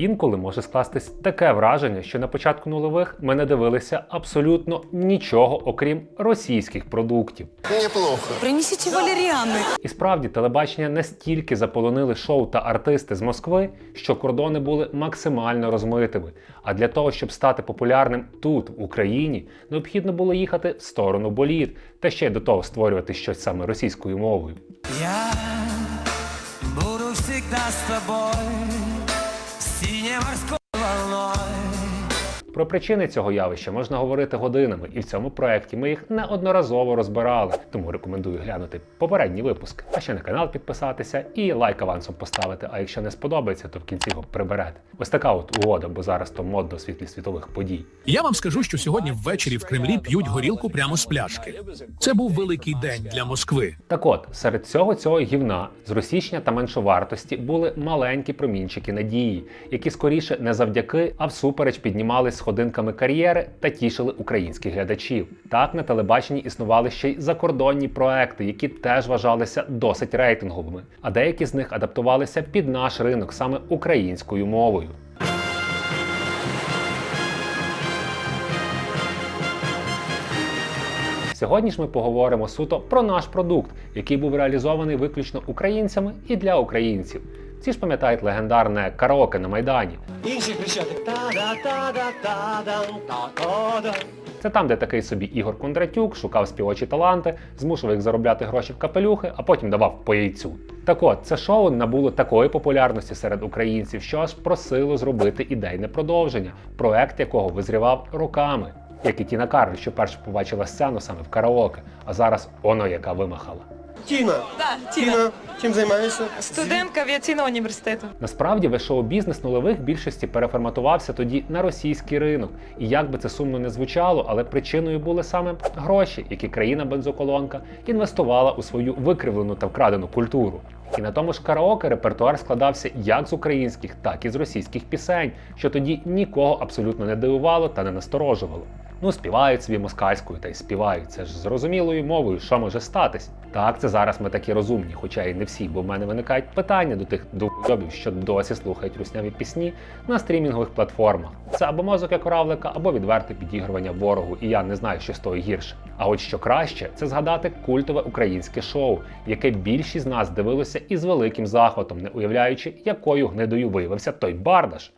Інколи може скластись таке враження, що на початку нульових ми не дивилися абсолютно нічого, окрім російських продуктів. Неплохо. Принесите валерьяны. І справді телебачення настільки заполонили шоу та артисти з Москви, що кордони були максимально розмитими. А для того, щоб стати популярним тут, в Україні, необхідно було їхати в сторону боліт та ще й до того створювати щось саме російською мовою. Я буду всегда с тобой, синей морской волной. Про причини цього явища можна говорити годинами, і в цьому проєкті ми їх неодноразово розбирали. Тому рекомендую глянути попередні випуски, а ще на канал підписатися і лайк авансом поставити. А якщо не сподобається, то в кінці його приберете. Ось така от угода, бо зараз то модно в світлі світових подій. Я вам скажу, що сьогодні ввечері в Кремлі п'ють горілку прямо з пляшки. Це був великий день для Москви. Так от, серед всього цього гівна з російщення та меншовартості були маленькі промінчики надії, які скоріше не завдяки, а всупереч піднімались сходинками кар'єри та тішили українських глядачів. Так на телебаченні існували ще й закордонні проекти, які теж вважалися досить рейтинговими, а деякі з них адаптувалися під наш ринок саме українською мовою. Сьогодні ж ми поговоримо суто про наш продукт, який був реалізований виключно українцями і для українців. Всі ж пам'ятають легендарне караоке на Майдані. Інші кричати та-да-та-да-та-дан-та-та-да. Це там, де такий собі Ігор Кондратюк шукав співочі таланти, змушував їх заробляти гроші в капелюхи, а потім давав по яйцю. Так от, це шоу набуло такої популярності серед українців, що аж просило зробити ідейне продовження, проект якого визрівав роками. Як і Тіна Карль, що перше побачила сцену саме в караоке, а зараз оно яка вимахала. Тіна, Да, Тіна. Тіна, чим займаєшся? Студентка авіаційного університету. Насправді весь шоу-бізнес нульових більшості переформатувався тоді на російський ринок. І як би це сумно не звучало, але причиною були саме гроші, які країна бензоколонка інвестувала у свою викривлену та вкрадену культуру. І на тому ж караоке репертуар складався як з українських, так і з російських пісень, що тоді нікого абсолютно не дивувало та не насторожувало. Ну, співають собі москальською та й співають. Це ж зрозумілою мовою, що може статись. Так, це зараз ми такі розумні, хоча і не всі, бо в мене виникають питання до тих довбів, що досі слухають русняві пісні на стрімінгових платформах. Це або мозок як равлика, або відверте підігрування ворогу, і я не знаю, що з того гірше. А от що краще, це згадати культове українське шоу, яке більшість з нас дивилося із великим захватом, не уявляючи, якою гнидою виявився той бардаш.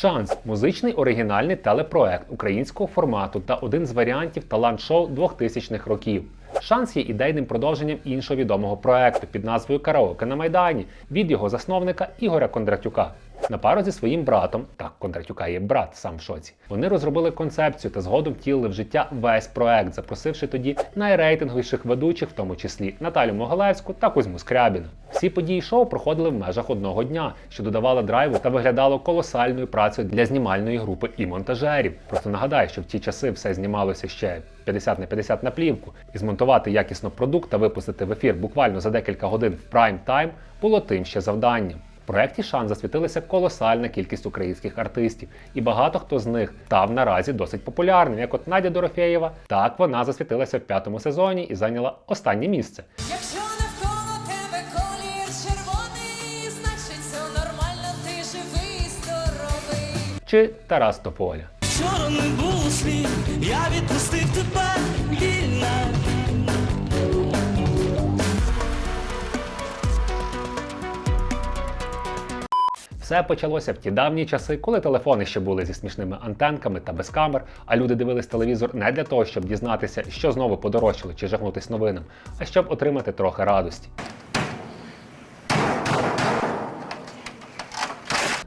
Шанс музичний оригінальний телепроект українського формату та один з варіантів талант-шоу 2000-х років. Шанс є ідейним продовженням іншого відомого проекту під назвою Караоке на Майдані від його засновника Ігоря Кондратюка. На пару зі своїм братом, так Кондратюка є брат сам в шоці. Вони розробили концепцію та згодом втілили в життя весь проект, запросивши тоді найрейтинговіших ведучих, в тому числі Наталю Могилевську та Кузьму Скрябіна. Всі події шоу проходили в межах одного дня, що додавало драйву та виглядало колосальною працею для знімальної групи і монтажерів. Просто нагадаю, що в ті часи все знімалося ще 50 на 50 на плівку, і змонтувати якісно продукт та випустити в ефір буквально за декілька годин в прайм тайм було тим ще завданням. В проєкті Шан засвітилася колосальна кількість українських артистів, і багато хто з них став наразі досить популярним, як от Надя Дорофєєва. Так вона засвітилася в п'ятому сезоні і зайняла останнє місце. Чи Тарас Тополя. Вчора не було слів, я відпустив тебе вільно. Все почалося в ті давні часи, коли телефони ще були зі смішними антенками та без камер, а люди дивились телевізор не для того, щоб дізнатися, що знову подорожчало чи жахнутись новинам, а щоб отримати трохи радості.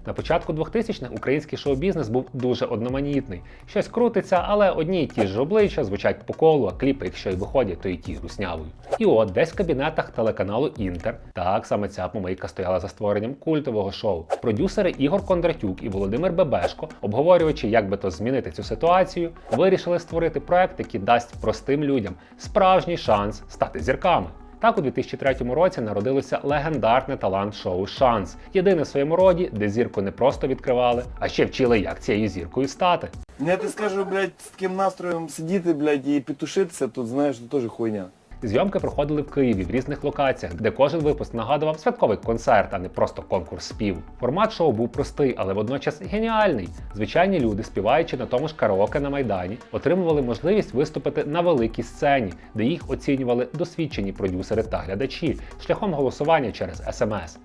На початку 2000-х український шоу-бізнес був дуже одноманітний. Щось крутиться, але одні й ті ж обличчя звучать по колу, а кліпи, якщо й виходять, то й ті руснявою. І от десь в кабінетах телеканалу Інтер, так саме ця помийка стояла за створенням культового шоу. Продюсери Ігор Кондратюк і Володимир Бебешко, обговорюючи, як би то змінити цю ситуацію, вирішили створити проект, який дасть простим людям справжній шанс стати зірками. Так, у 2003 році народилося легендарне талант-шоу Шанс, єдине в своєму роді, де зірку не просто відкривали, а ще вчили, як цією зіркою стати. Я ти скажу, блядь, з таким настроєм сидіти, блядь, і петушитися, тут знаєш, це теж хуйня. Зйомки проходили в Києві в різних локаціях, де кожен випуск нагадував святковий концерт, а не просто конкурс спів. Формат шоу був простий, але водночас геніальний. Звичайні люди, співаючи на тому ж караоке на майдані, отримували можливість виступити на великій сцені, де їх оцінювали досвідчені продюсери та глядачі шляхом голосування через СМС.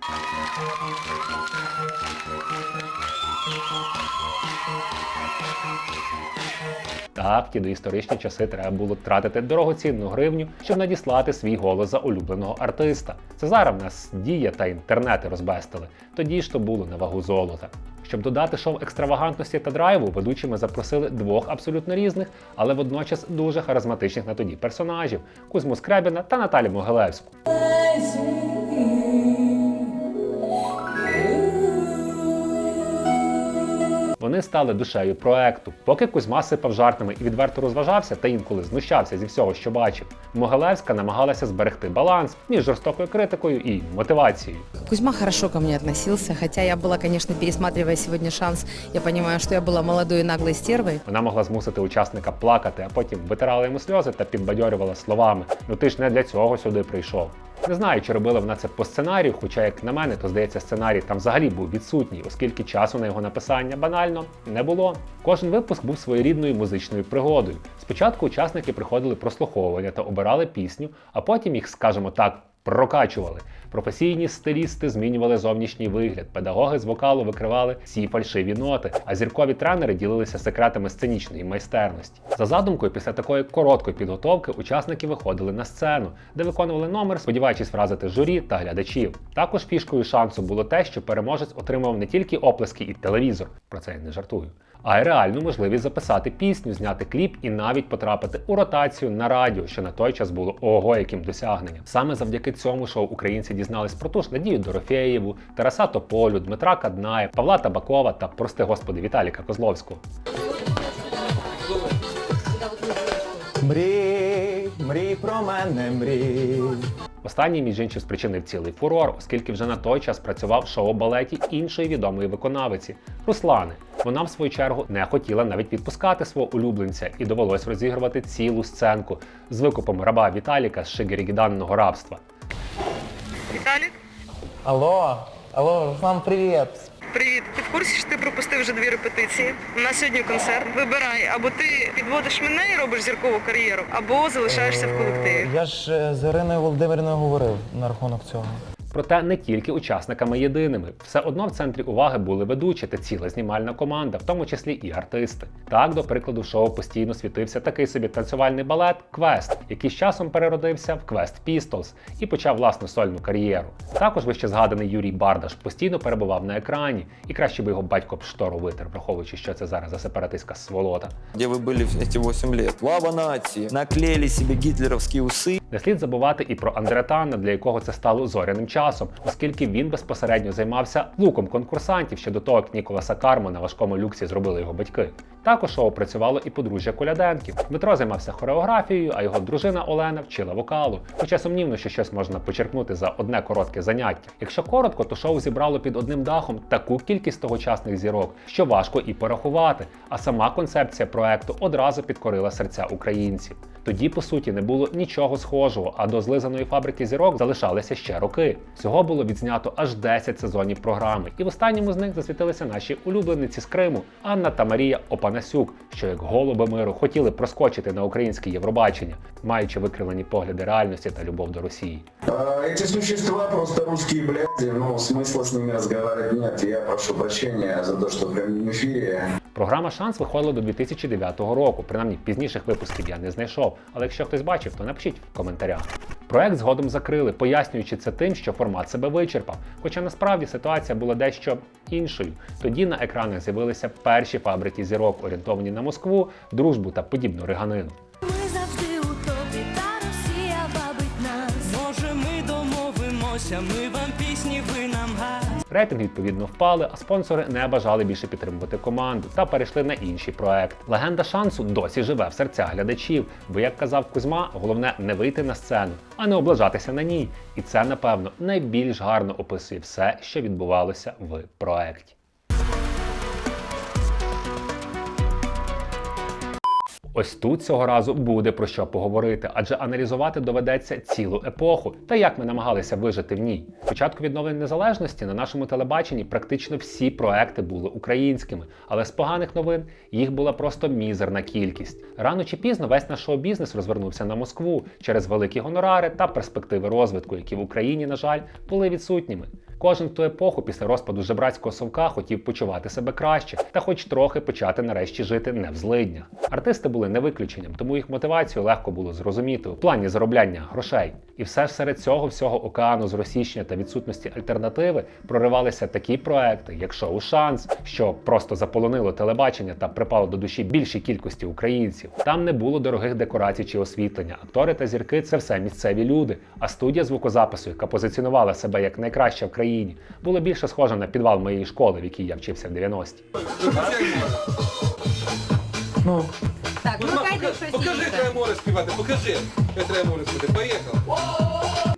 Так, ті доісторичні часи треба було тратити дорогоцінну гривню, щоб надіслати свій голос за улюбленого артиста. Це зараз в нас дія та інтернети розбестили. Тоді ж то було на вагу золота. Щоб додати шоу екстравагантності та драйву, ведучими запросили двох абсолютно різних, але водночас дуже харизматичних на тоді персонажів Кузьму Скрябіна та Наталю Могилевську. Вони стали душею проекту. Поки Кузьма сипав жартами і відверто розважався та інколи знущався зі всього, що бачив. Могилевська намагалася зберегти баланс між жорстокою критикою і мотивацією. Кузьма хорошо ко мне относился, хотя я была, конечно, пересматривая сегодня шанс, я понимаю, что я была молодой и наглой стервой. Вона могла змусити учасника плакати, а потім витирала йому сльози та підбадьорювала словами: Ну ти ж не для цього сюди прийшов. Не знаю, чи робила вона це по сценарію, хоча, як на мене, то здається, сценарій там взагалі був відсутній, оскільки часу на його написання банально не було. Кожен випуск був своєрідною музичною пригодою. Спочатку учасники приходили прослуховування та обирали пісню, а потім їх, скажімо так, прокачували. Професійні стилісти змінювали зовнішній вигляд, педагоги з вокалу викривали всі фальшиві ноти, а зіркові тренери ділилися секретами сценічної майстерності. За задумкою, після такої короткої підготовки учасники виходили на сцену, де виконували номер, сподіваючись вразити журі та глядачів. Також фішкою шансу було те, що переможець отримав не тільки оплески і телевізор, про це я не жартую, а й реальну можливість записати пісню, зняти кліп і навіть потрапити у ротацію на радіо, що на той час було ого яким досягненням. Саме завдяки цьому шоу українці дізнались про ту ж Надію Дорофєєву, Тараса Тополю, Дмитра Каднаєв, Павла Табакова та, прости господи, Віталіка Козловського. Мрій, мрій про мене, мрій. Останній, між іншим, спричинив цілий фурор, оскільки вже на той час працював шоу-балеті іншої відомої виконавиці Руслани. Вона, в свою чергу, не хотіла навіть відпускати свого улюбленця і довелось розігрувати цілу сценку з викупом раба Віталіка з шигерігіданного рабства. Віталік, Алло, алло, Руслан, привіт. привіт. Ти в курсі, що ти пропустив вже дві репетиції? У нас сьогодні концерт. Вибирай, або ти підводиш мене і робиш зіркову кар'єру, або залишаєшся в колективі. Я ж е, з Іриною Володимирівною говорив на рахунок цього. Проте не тільки учасниками єдиними. Все одно в центрі уваги були ведучі та ціла знімальна команда, в тому числі і артисти. Так, до прикладу, в шоу постійно світився такий собі танцювальний балет Квест, який з часом переродився в Квест Pistols і почав власну сольну кар'єру. Також вище згаданий Юрій Бардаш постійно перебував на екрані, і краще би його батько б штору витер, враховуючи, що це зараз за сепаратистська сволота. Где вы были эти 8 лет? Слава нации! Наклеили себе гитлеровские усы. Не слід забувати і про Андретана, для якого це стало зоряним часом, оскільки він безпосередньо займався луком конкурсантів ще до того, як Ніколаса Кармо на важкому люксі зробили його батьки. Також шоу працювало і подружжя коляденків. Дмитро займався хореографією, а його дружина Олена вчила вокалу. Хоча сумнівно, що щось можна почерпнути за одне коротке заняття. Якщо коротко, то шоу зібрало під одним дахом таку кількість тогочасних зірок, що важко і порахувати. А сама концепція проекту одразу підкорила серця українців. Тоді, по суті, не було нічого схожого, а до злизаної фабрики зірок залишалися ще роки. Всього було відзнято аж 10 сезонів програми, і в останньому з них засвітилися наші улюблениці з Криму Анна та Марія Опанасюк, що як голуби миру хотіли проскочити на українське Євробачення, маючи викривлені погляди реальності та любов до Росії. А, Эти существа просто русские бляди, ну смысла с ними разговаривать нет. Я прошу прощения за то, что в прямом эфире Програма Шанс виходила до 2009 року. Принаймні пізніших випусків я не знайшов. Але якщо хтось бачив, то напишіть в коментарях. Проект згодом закрили, пояснюючи це тим, що формат себе вичерпав. Хоча насправді ситуація була дещо іншою. Тоді на екранах з'явилися перші фабрики зірок, орієнтовані на Москву, дружбу та подібну риганину. Домовимося, ми вам пісні, ви нам газ. Рейтинги відповідно впали, а спонсори не бажали більше підтримувати команду та перейшли на інший проект. Легенда шансу досі живе в серцях глядачів, бо, як казав Кузьма, головне не вийти на сцену, а не облажатися на ній. І це, напевно, найбільш гарно описує все, що відбувалося в проекті. Ось тут цього разу буде про що поговорити, адже аналізувати доведеться цілу епоху та як ми намагалися вижити в ній. Спочатку відновлення незалежності на нашому телебаченні практично всі проекти були українськими, але з поганих новин їх була просто мізерна кількість. Рано чи пізно весь наш шоу-бізнес розвернувся на Москву через великі гонорари та перспективи розвитку, які в Україні, на жаль, були відсутніми. Кожен в ту епоху після розпаду жебрацького совка хотів почувати себе краще та хоч трохи почати нарешті жити не в злиднях. Артисти були не виключенням, тому їх мотивацію легко було зрозуміти у плані заробляння грошей. І все ж серед цього всього океану з розсіщення та відсутності альтернативи проривалися такі проекти, як шоу Шанс, що просто заполонило телебачення та припало до душі більшій кількості українців. Там не було дорогих декорацій чи освітлення. Актори та зірки це все місцеві люди. А студія звукозапису, яка позиціонувала себе як найкраща в країні, була більше схоже на підвал моєї школи, в якій я вчився в 90-ті. Ну, Так, ну Катя, что Покажи Тремори співати, покажи. Як море співати, поїхав.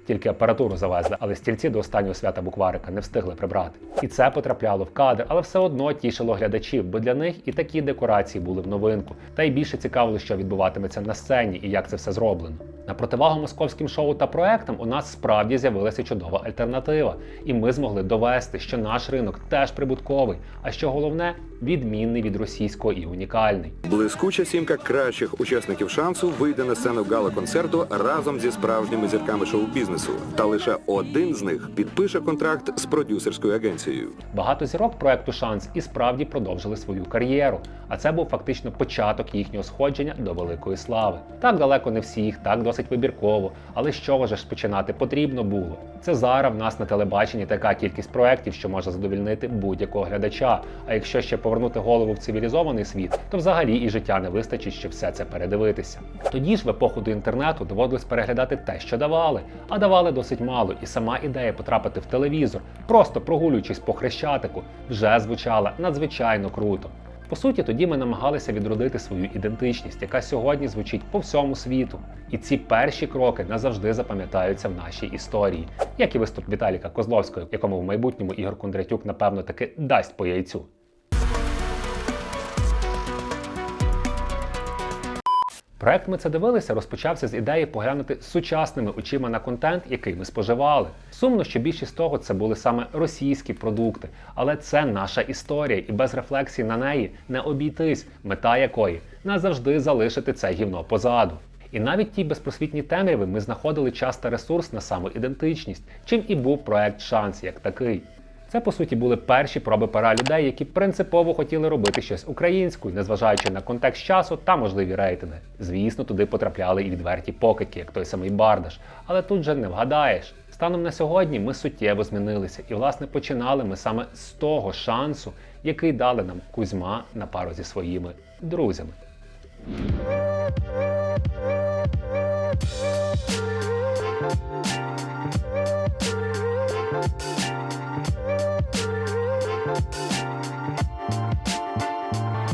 Тільки апаратуру завезли, але стільці до останнього свята букварика не встигли прибрати. І це потрапляло в кадр, але все одно тішило глядачів, бо для них і такі декорації були в новинку. Та й більше цікавило, що відбуватиметься на сцені і як це все зроблено. На противагу московським шоу та проектам у нас справді з'явилася чудова альтернатива, і ми змогли довести, що наш ринок теж прибутковий, а що головне відмінний від російського і унікальний. Блискуча сімка кращих учасників шансу вийде на сцену гала-концерту разом зі справжніми зірками шоу-бізнесу. Та лише один з них підпише контракт з продюсерською агенцією. Багато зірок проекту Шанс і справді продовжили свою кар'єру, а це був фактично початок їхнього сходження до великої слави. Так далеко не всіх, так досить вибірково, але з чого ж починати потрібно було. Це зараз в нас на телебаченні така кількість проєктів, що може задовільнити будь-якого глядача. А якщо ще повернути голову в цивілізований світ, то взагалі і життя не вистачить, щоб все це передивитися. Тоді ж в епоху до інтернету доводилось переглядати те, що давали, а давали досить мало, і сама ідея потрапити в телевізор, просто прогулюючись по хрещатику, вже звучала надзвичайно круто. По суті, тоді ми намагалися відродити свою ідентичність, яка сьогодні звучить по всьому світу. І ці перші кроки назавжди запам'ятаються в нашій історії, як і виступ Віталіка Козловського, якому в майбутньому Ігор Кондратюк, напевно, таки дасть по яйцю. Проект ми це дивилися розпочався з ідеї поглянути сучасними очима на контент, який ми споживали. Сумно, що більшість того це були саме російські продукти, але це наша історія, і без рефлексії на неї не обійтись, мета якої назавжди залишити це гівно позаду. І навіть ті безпросвітні темряви ми знаходили час та ресурс на самоідентичність, чим і був проект Шанс як такий. Це по суті були перші проби пера людей, які принципово хотіли робити щось українською, незважаючи на контекст часу та можливі рейтинги. Звісно, туди потрапляли і відверті покидьки, як той самий Бардаш. Але тут же не вгадаєш. Станом на сьогодні ми суттєво змінилися, і власне починали ми саме з того шансу, який дали нам Кузьма на пару зі своїми друзями.